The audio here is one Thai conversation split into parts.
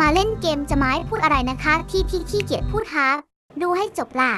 มาเล่นเกมจะไม้พูดอะไรนะคะ ที่พี่ขี้เกียจพูดครับดูให้จบล่ะ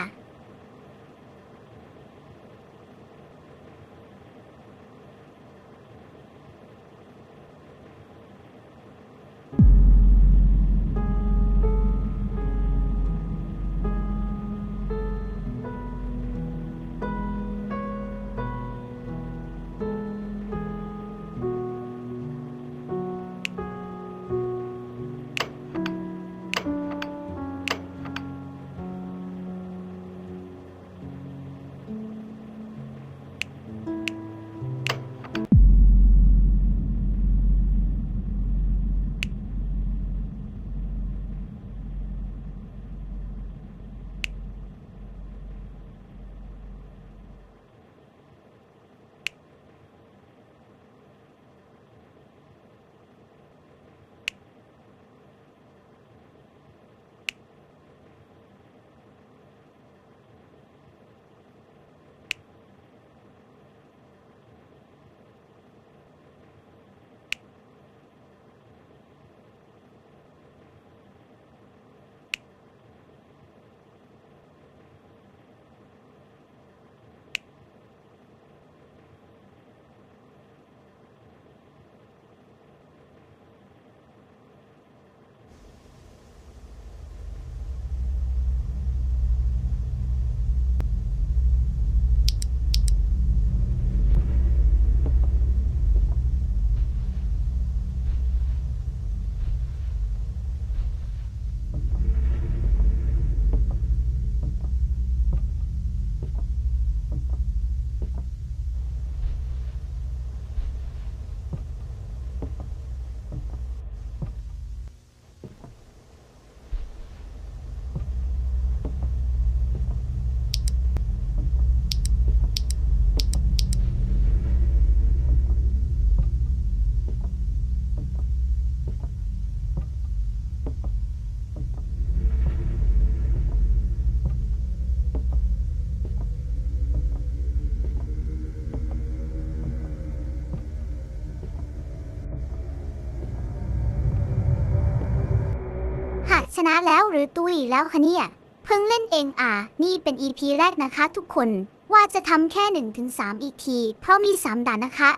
ชนะแล้วหรือตุยแล้วคะเนี่ย เพิ่งเล่นเองอะ นี่เป็น EP แรกนะคะทุกคน ว่าจะทำแค่ 1-3 EP เพราะมี 3ด่านนะคะ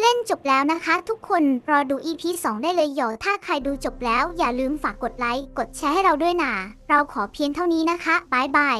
เล่นจบแล้วนะคะ ทุกคนรอดู EP 2 ได้เลยหยอถ้าใครดูจบแล้วอย่าลืมฝากกดไลค์ กดแชร์ให้เราด้วยนะเราขอเพียงเท่านี้นะคะบายบาย